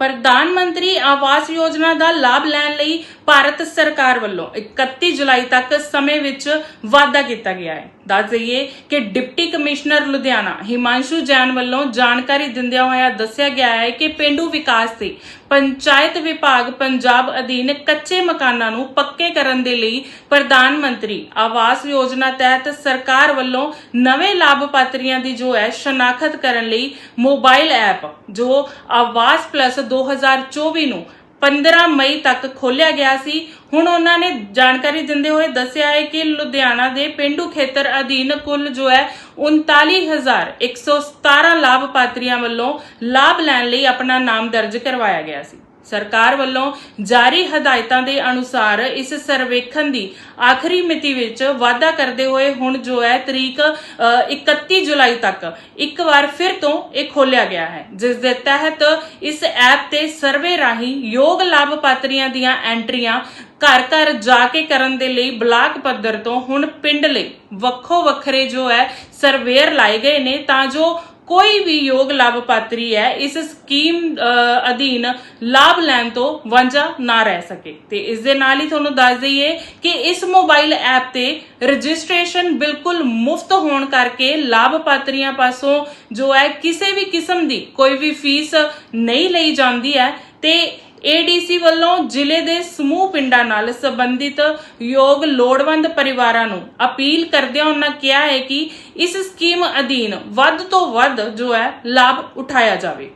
ਪ੍ਰਧਾਨ ਮੰਤਰੀ ਆਵਾਸ ਯੋਜਨਾ ਦਾ ਲਾਭ ਲੈਣ ਲਈ ਭਾਰਤ ਸਰਕਾਰ ਵੱਲੋਂ 31 ਜੁਲਾਈ ਤੱਕ ਸਮੇਂ ਵਿੱਚ ਵਾਅਦਾ ਕੀਤਾ ਗਿਆ ਹੈ। ਦੱਸ ਦਈਏ ਕਿ ਡਿਪਟੀ ਕਮਿਸ਼ਨਰ ਲੁਧਿਆਣਾ ਹਿਮਾਂਸ਼ੂ ਜੈਨ ਵੱਲੋਂ ਜਾਣਕਾਰੀ ਦਿੰਦਿਆਂ ਹੋਇਆ ਦੱਸਿਆ ਗਿਆ ਹੈ ਕਿ ਪਿੰਡੂ ਵਿਕਾਸ ਤੇ ਪੰਚਾਇਤ ਵਿਭਾਗ ਪੰਜਾਬ ਅਧੀਨ ਕੱਚੇ ਮਕਾਨਾਂ ਨੂੰ ਪੱਕੇ ਕਰਨ ਦੇ ਲਈ ਪ੍ਰਧਾਨ ਮੰਤਰੀ ਆਵਾਸ ਯੋਜਨਾ ਤਹਿਤ ਸਰਕਾਰ ਵੱਲੋਂ ਨਵੇਂ ਲਾਭਪਾਤਰੀਆਂ ਦੀ ਜੋ ਹੈ ਸ਼ਨਾਖਤ ਕਰਨ ਲਈ ਮੋਬਾਈਲ ਐਪ, ਜੋ ਆਵਾਸ ਪਲੱਸ 2024 ਨੂੰ 15 ਮਈ ਤੱਕ ਖੋਲਿਆ ਗਿਆ ਸੀ। ਹੁਣ ਉਹਨਾਂ ਨੇ ਜਾਣਕਾਰੀ ਦਿੰਦੇ ਹੋਏ ਦੱਸਿਆ ਹੈ ਕਿ ਲੁਧਿਆਣਾ ਦੇ ਪਿੰਡੂ ਖੇਤਰ ਅਧੀਨ ਕੁੱਲ ਜੋ ਹੈ 39117 ਲਾਭਪਾਤਰੀਆਂ ਵੱਲੋਂ ਲਾਭ ਲੈਣ ਲਈ ਆਪਣਾ ਨਾਮ ਦਰਜ ਕਰਵਾਇਆ ਗਿਆ ਸੀ। ਸਰਕਾਰ ਵੱਲੋਂ ਜਾਰੀ ਹਦਾਇਤਾਂ ਦੇ ਅਨੁਸਾਰ ਇਸ ਸਰਵੇਖਣ ਦੀ ਆਖਰੀ ਮਿਤੀ ਵਿੱਚ ਵਾਅਦਾ ਕਰਦੇ ਹੋਏ ਹੁਣ ਜੋ ਹੈ ਤਰੀਕ 31 ਜੁਲਾਈ ਤੱਕ ਇੱਕ ਵਾਰ ਫਿਰ ਤੋਂ ਇਹ ਖੋਲਿਆ ਗਿਆ ਹੈ। ਜਿਸ ਦੇ ਤਹਿਤ ਇਸ ਐਪ ਤੇ ਸਰਵੇ ਰਾਹੀਂ ਯੋਗ ਲਾਭਪਾਤਰੀਆਂ ਦੀਆਂ ਐਂਟਰੀਆਂ ਘਰ ਘਰ ਜਾ ਕੇ ਕਰਨ ਦੇ ਲਈ ਬਲਾਕ ਪੱਧਰ ਤੋਂ ਹੁਣ ਪਿੰਡ ਲਈ ਵੱਖੋ ਵੱਖਰੇ ਜੋ ਹੈ ਸਰਵੇਅਰ ਲਾਏ ਗਏ ਨੇ ਤਾਂ ਜੋ ਕੋਈ ਵੀ ਯੋਗ ਲਾਭਪਾਤਰੀ ਹੈ, ਇਸ ਸਕੀਮ ਅਧੀਨ ਲਾਭ ਲੈਣ ਤੋਂ ਵਾਂਝਾ ਨਾ ਰਹਿ ਸਕੇ। ਤੇ ਇਸ ਦੇ ਨਾਲ ਹੀ ਤੁਹਾਨੂੰ ਦੱਸ ਦਈਏ ਕਿ ਇਸ ਮੋਬਾਈਲ ਐਪ ਤੇ ਰਜਿਸਟ੍ਰੇਸ਼ਨ ਬਿਲਕੁਲ ਮੁਫਤ ਹੋਣ ਕਰਕੇ ਲਾਭਪਾਤਰੀਆਂ ਪਾਸੋਂ ਜੋ ਹੈ, ਕਿਸੇ ਵੀ ਕਿਸਮ ਦੀ ਕੋਈ ਵੀ ਫੀਸ ਨਹੀਂ ਲਈ ਜਾਂਦੀ ਹੈ। ਤੇ ਏਡੀਸੀ ਵੱਲੋਂ ਜ਼ਿਲ੍ਹੇ ਦੇ ਸਮੂਹ ਪਿੰਡਾਂ ਨਾਲ ਸੰਬੰਧਿਤ ਯੋਗ ਲੋੜਵੰਦ ਪਰਿਵਾਰਾਂ ਨੂੰ ਅਪੀਲ ਕਰਦਿਆਂ ਉਹਨਾਂ ਕਿਹਾ ਹੈ ਕਿ ਇਸ ਸਕੀਮ ਅਧੀਨ ਵੱਧ ਤੋਂ ਵੱਧ ਜੋ ਹੈ, ਲਾਭ ਉਠਾਇਆ ਜਾਵੇ।